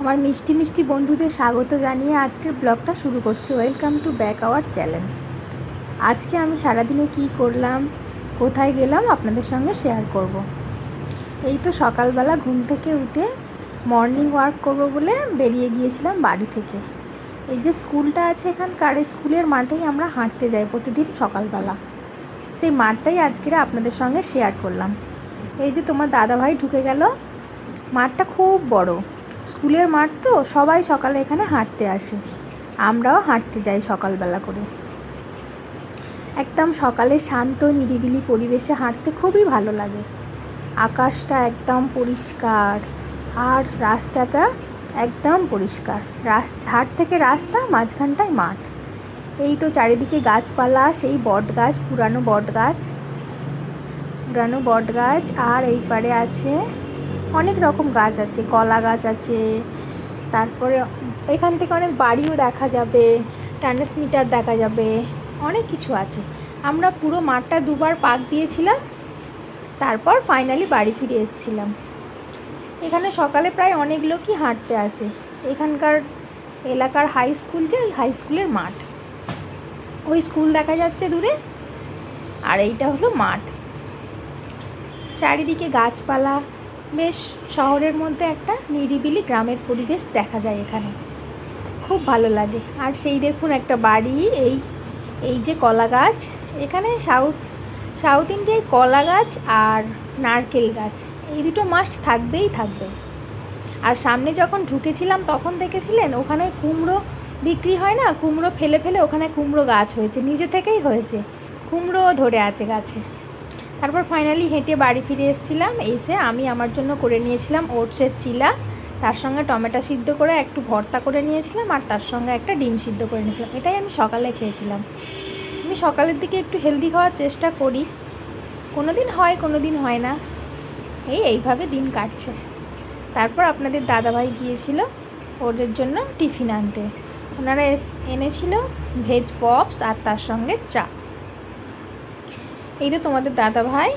আমার মিষ্টি মিষ্টি বন্ধুদের স্বাগত জানিয়ে আজকের ব্লগটা শুরু করছি। Welcome to back our channel আজকে আমি সারাদিনে কি করলাম, কোথায় গেলাম আপনাদের সঙ্গে শেয়ার করব। এই তো সকালবেলা ঘুম থেকে উঠে মর্নিং ওয়ার্ক করব বলে বেরিয়ে গিয়েছিলাম বাড়ি থেকে। এই যে স্কুলটা আছে এখানকার স্কুলের মাঠেই আমরা হাঁটতে যাই প্রতিদিন সকালবেলা। সেই মাঠটাই আজকের আপনাদের সঙ্গে শেয়ার করলাম। এই যে তোমার দাদাভাই ঢুকে গেল। মাঠটা খুব বড়। স্কুলের মাঠ তো, সবাই সকালে এখানে হাঁটতে আসে। আমরাও হাঁটতে যাই সকালবেলা করে। একদম সকালে শান্ত, নিরিবিলি পরিবেশে হাঁটতে খুবই ভালো লাগে। আকাশটা একদম পরিষ্কার আর রাস্তাটা একদম পরিষ্কার। রাস, ধার থেকে রাস্তা, মাঝখানটায় মাঠ। এই তো চারিদিকে গাছপালা, সেই বট গাছ পুরানো বট গাছ পুরানো বট গাছ আর এই পারে আছে অনেক রকম গাছ আছে, কলা গাছ আছে, তারপরে এখান থেকে অনেক বাড়িও দেখা যাবে ট্রান্সমিটার দেখা যাবে, অনেক কিছু আছে। আমরা পুরো মাঠটা দুবার পাক দিয়েছিলাম, তারপর ফাইনালি বাড়ি ফিরে এসেছিলাম। এখানে সকালে প্রায় অনেক লোকই হাঁটতে আসে। এখানকার এলাকার হাই স্কুল যে, ওই হাই স্কুলের মাঠ। ওই স্কুল দেখা যাচ্ছে দূরে, আর এইটা হলো মাঠ। চারিদিকে গাছপালা বেশ শহরের মধ্যে একটা নিরিবিলি গ্রামের পরিবেশ দেখা যায় এখানে। খুব ভালো লাগে। আর সেই দেখুন একটা বাড়ি, এই এই যে কলা গাছ, এখানে সাউথ সাউথ ইন্ডিয়ায় কলা গাছ আর নারকেল গাছ, এই দুটো মাস্ট থাকবেই থাকবে। আর সামনে যখন ঢুকেছিলাম তখন দেখেছিলেন, ওখানে কুমড়ো বিক্রি হয় না? কুমড়ো ফেলে ফেলে ওখানে কুমড়ো গাছ হয়েছে, নিজে থেকেই হয়েছে। কুমড়ো ধরে আছে গাছে। তারপর ফাইনালি হেঁটে বাড়ি ফিরে এসেছিলাম। এসে আমি আমার জন্য করে নিয়েছিলাম ওটসের চিলা। তার সঙ্গে টমেটো সিদ্ধ করে একটু ভর্তা করে নিয়েছিলাম আর তার সঙ্গে একটা ডিম সিদ্ধ করে নিয়েছিলাম। এটাই আমি সকালে খেয়েছিলাম। আমি সকালের দিকে একটু হেলদি খাওয়ার চেষ্টা করি। কোনো দিন হয় কোনো দিন হয় না। এই এইভাবে দিন কাটছে। তারপর আপনাদের দাদাভাই গিয়েছিল ওদের জন্য টিফিন আনতে। ওনারা এস, এনেছিল ভেজ পপস আর তার সঙ্গে চা। এই তো তোমাদের দাদা ভাই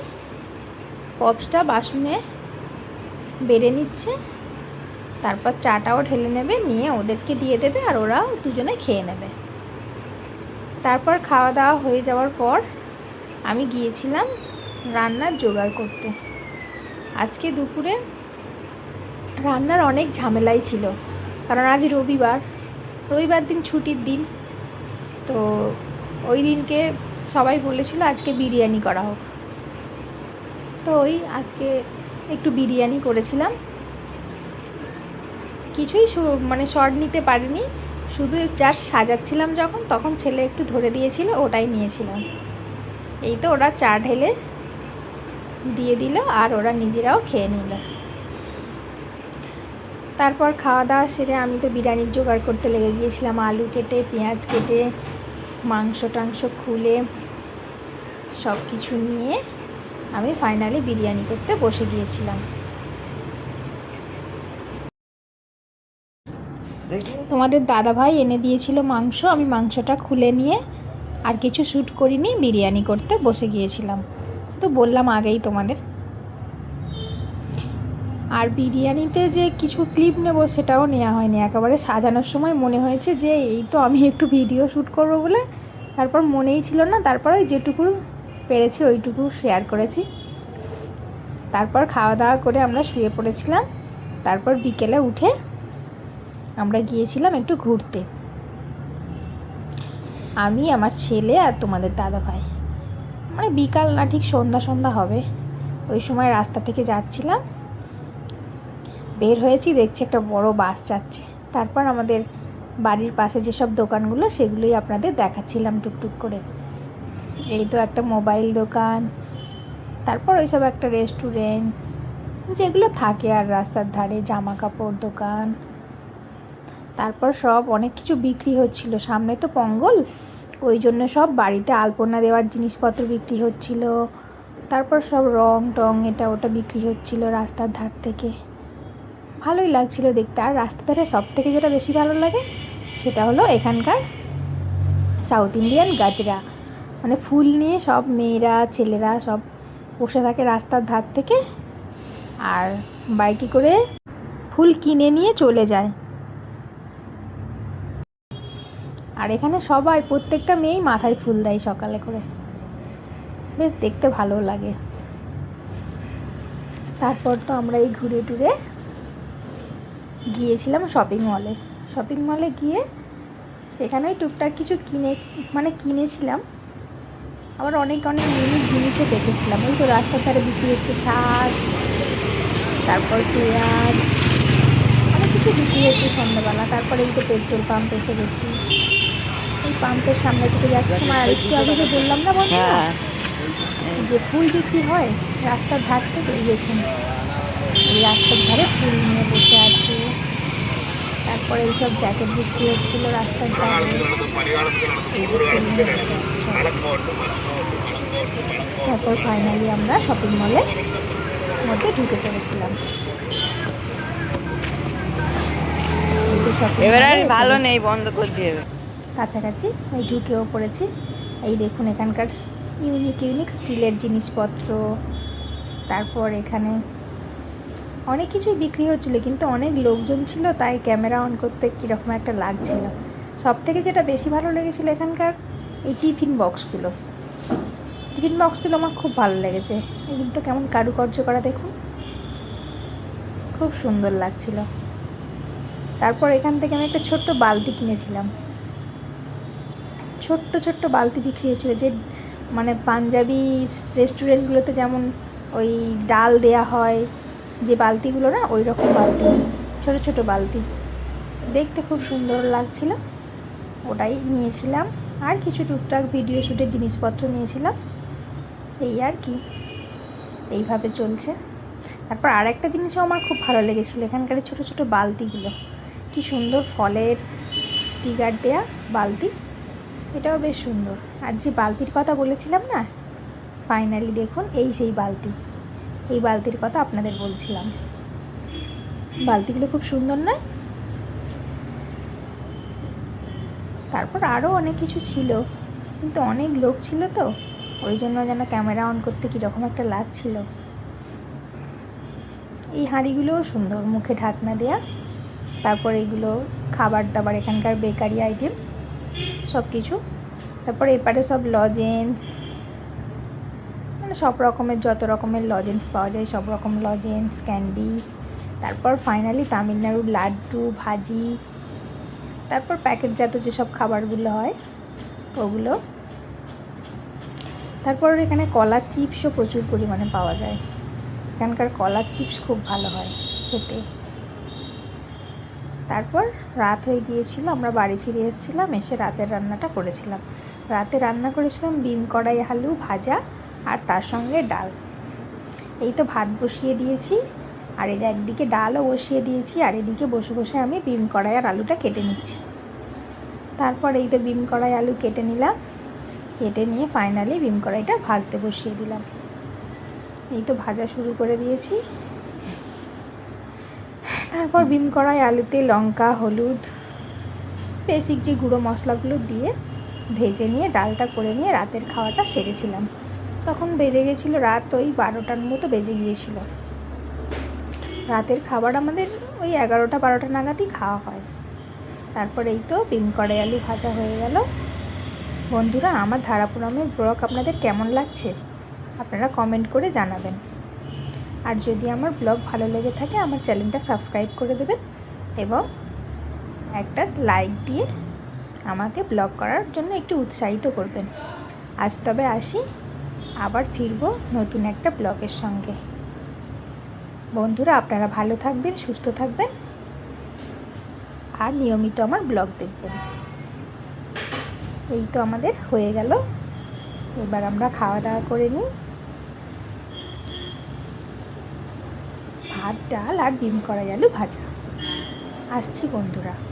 পপসটা বাসনে বেড়ে নিচ্ছে, তারপর চাটাও ঢেলে নেবে, নিয়ে ওদেরকে দিয়ে দেবে আর ওরাও দুজনে খেয়ে নেবে। তারপর খাওয়া দাওয়া হয়ে যাওয়ার পর আমি গিয়েছিলাম রান্নার জোগাড় করতে। আজকে দুপুরে রান্নার অনেক ঝামেলাই ছিল, কারণ আজ রবিবার রবিবার দিন ছুটির দিন, তো ওই দিনকে সবাই বলেছিল আজকে বিরিয়ানি করা হোক। তো ওই আজকে একটু বিরিয়ানি করেছিলাম। কিছুই মানে শর্ট নিতে পারিনি। শুধু জাস্ট সাজাচ্ছিলাম যখন, তখন ছেলে একটু ধরে দিয়েছিল, ওটাই নিয়েছিলাম। এই তো ওরা চা ঢেলে দিয়ে দিল, আর ওরা নিজেরাও খেয়ে নিল। তারপর খাওয়া দাওয়া সেরে আমি তো বিরিয়ানির জোগাড় করতে লেগে গিয়েছিলাম, আলু কেটে, পেঁয়াজ কেটে মাংস টাংস খুলে। সব কিছু নিয়ে আমি ফাইনালি বিরিয়ানি করতে বসে গিয়েছিলাম। তোমাদের দাদাভাই এনে দিয়েছিল মাংস আমি মাংসটা খুলে নিয়ে আর কিছু শ্যুট করিনি বিরিয়ানি করতে বসে গিয়েছিলাম। তো বললাম আগেই তোমাদের। আর বিরিয়ানিতে যে কিছু ক্লিপ নেব সেটাও নেওয়া হয়নি। একেবারে সাজানোর সময় মনে হয়েছে যে এই তো আমি একটু ভিডিও শ্যুট করব বলে তারপর মনেই ছিল না তারপর ওই যেটুকু পেরেছি, ওইটুকু শেয়ার করেছি। তারপর খাওয়া দাওয়া করে আমরা শুয়ে পড়েছিলাম। তারপর বিকেলে উঠে আমরা গিয়েছিলাম একটু ঘুরতে। আমি, আমার ছেলে আর তোমাদের দাদা ভাই মানে বিকাল না ঠিক সন্ধ্যা সন্ধ্যা হবে। ওই সময় রাস্তা থেকে যাচ্ছিলাম। বের হয়েছি, দেখছি একটা বড় বাস যাচ্ছে। তারপর আমাদের বাড়ির পাশে যেসব দোকানগুলো, সেগুলোই আপনাদের দেখাচ্ছিলাম টুকটুক করে। এই তো একটা মোবাইল দোকান, তারপর ওইসব একটা রেস্টুরেন্ট, যেগুলো থাকে আর রাস্তার ধারে জামা কাপড় দোকান। তারপর সব অনেক কিছু বিক্রি হচ্ছিল। সামনে তো পঙ্গল, ওই জন্য সব বাড়িতে আলপনা দেওয়ার জিনিসপত্র বিক্রি হচ্ছিল। তারপর সব রং টং এটা ওটা বিক্রি হচ্ছিল রাস্তার ধার থেকে। ভালোই লাগছিল দেখতে। আর রাস্তা ধারে সব থেকে যেটা বেশি ভালো লাগে, সেটা হলো এখানকার সাউথ ইন্ডিয়ান গাজরা। মানে ফুল নিয়ে সব মেয়েরা, ছেলেরা সব বসে থাকে রাস্তার ধার থেকে আর বাইকে করে ফুল কিনে নিয়ে চলে যায়। আর এখানে সবাই, প্রত্যেকটা মেয়েই মাথায় ফুল দেয় সকালে করে। বেশ দেখতে ভালো লাগে। তারপর তো আমরা এই ঘুরে টুরে গিয়েছিলাম শপিং মলে শপিং মলে গিয়ে সেখানেই টুকটাক কিছু কিনে মানে কিনেছিলাম। আবার অনেক অনেক ইউনিক জিনিসও দেখেছিলাম। ওই তো রাস্তার ধারে বিক্রি হচ্ছে শাক তারপর পেঁয়াজ অনেক কিছু বিক্রি হচ্ছে সন্ধ্যাবেলা। তারপরে এই তো পেট্রোল পাম্প এসে গেছি। এই পাম্পের সামনে থেকে যাচ্ছিলাম আর একটু আগে যে বললাম না বন্ধু হ্যাঁ। যে ফুল বিক্রি হয় রাস্তার ধার থেকে এই দেখুন। এই রাস্তার ধারে ফুল নিয়ে বসে আছে। তারপরে এইসব জ্যাকেট বিক্রি হচ্ছিল রাস্তার। তারপর ফাইনালি আমরা শপিং মলে মধ্যে ঢুকে পড়েছিলাম। এবার আর ভালো নেই বন্ধ করতে হবে কাছাকাছি এই ঢুকেও পড়েছি। এই দেখুন এখানকার ইউনিক ইউনিক স্টিলের জিনিসপত্র। তারপর এখানে অনেক কিছুই বিক্রি হচ্ছিল, কিন্তু অনেক লোকজন ছিল, তাই ক্যামেরা অন করতে কীরকম একটা লাগছিল। সব থেকে যেটা বেশি ভালো লেগেছিলো এখানকার এই টিফিন বক্সগুলো। টিফিন বক্সগুলো আমার খুব ভালো লেগেছে। এগুলো তো কেমন কারুকার্য করা দেখুন। খুব সুন্দর লাগছিল। তারপর এখান থেকে আমি একটা ছোট্ট বালতি কিনেছিলাম। ছোট্ট ছোট্ট বালতি বিক্রি হচ্ছিল, যে মানে পাঞ্জাবি রেস্টুরেন্টগুলোতে যেমন ওই ডাল দেয়া হয় যে বালতিগুলো না ওই রকম বালতি, ছোট ছোট বালতি। দেখতে খুব সুন্দর লাগছিল। ওটাই নিয়েছিলাম। আর কিছু টুকটাক ভিডিও শ্যুটের জিনিসপত্র নিয়েছিলাম। এই আর কি। এইভাবে চলছে। তারপর আর একটা জিনিসও আমার খুব ভালো লেগেছিলো এখানকার ছোটো ছোটো বালতিগুলো। কি সুন্দর ফলের স্টিকার দেয়া বালতি। এটাও বেশ সুন্দর। আর যে বালতির কথা বলেছিলাম না ফাইনালি দেখুন, এই সেই বালতি। এই বালতির কথা আপনাদের বলছিলাম। বালতিগুলো খুব সুন্দর নয় তারপর আরও অনেক কিছু ছিল, কিন্তু অনেক লোক ছিল তো, ওই জন্য যেন ক্যামেরা অন করতে কীরকম একটা লাগছিল। এই হাঁড়িগুলোও সুন্দর, মুখে ঢাকনা দেয়া, তারপর এগুলো খাবার দাবার, এখানকার বেকারি আইটেম সব কিছু তারপর এপারে সব লজেন্স মানে সব রকমের, যত রকমের লজেন্স পাওয়া যায়, সব রকম লজেন্স ক্যান্ডি তারপর ফাইনালি তামিলনাড়ুর লাড্ডু, ভাজি, তারপর প্যাকেটজাত যেসব খাবারগুলো হয়, ওগুলো। তারপর এখানে কলার চিপসও প্রচুর পরিমাণে পাওয়া যায়। এখানকার কলার চিপস খুব ভালো হয় খেতে। তারপর রাত হয়ে গিয়েছিল, আমরা বাড়ি ফিরে এসেছিলাম, এসে রাতের রান্নাটা করেছিলাম। রাতে রান্না করেছিলাম বিম কড়াই, আলু ভাজা আর তার সঙ্গে ডাল। এই তো ভাত বসিয়ে দিয়েছি, আর এদিকে একদিকে ডালও বসিয়ে দিয়েছি, আর এদিকে বসে বসে আমি বিম কড়াই আর আলুটা কেটে নিচ্ছি। তারপর এই তো বিম কড়াই আলু কেটে নিলাম, কেটে নিয়ে ফাইনালি বিম কড়াইটা ভাজতে বসিয়ে দিলাম। এই তো ভাজা শুরু করে দিয়েছি। তারপর বিম কড়াই আলুতে লঙ্কা, হলুদ বেসিক যে গুঁড়ো মশলাগুলো দিয়ে ভেজে নিয়ে ডালটা করে নিয়ে রাতের খাওয়াটা সেরেছিলাম। তখন বেজে গেছিল রাত, ওই বারোটার মতো বেজে গিয়েছিল। রাতের খাবার আমাদের ওই এগারোটা, বারোটা নাগাদই খাওয়া হয়। তারপর এই তো বিম কড়াই আলু ভাজা হয়ে গেল। বন্ধুরা, আমার ধারাপুরামের ব্লগ আপনাদের কেমন লাগছে? আপনারা কমেন্ট করে জানাবেন। আর যদি আমার ব্লগ ভালো লেগে থাকে, আমার চ্যানেলটা সাবস্ক্রাইব করে দেবেন এবং একটা লাইক দিয়ে আমাকে ব্লগ করার জন্য একটু উৎসাহিত করবেন। আজ তবে আসি। আবার ফিরবো নতুন একটা ব্লগের সঙ্গে। বন্ধুরা, আপনারা ভালো থাকবেন, সুস্থ থাকবেন। আর নিয়মিত আমার ব্লগ দেখবেন। এই তো আমাদের হয়ে গেল। এবার আমরা খাওয়া দাওয়া করে নিই। ভাত, ডাল আর ডিম করা গেল ভাজা। আসছি বন্ধুরা।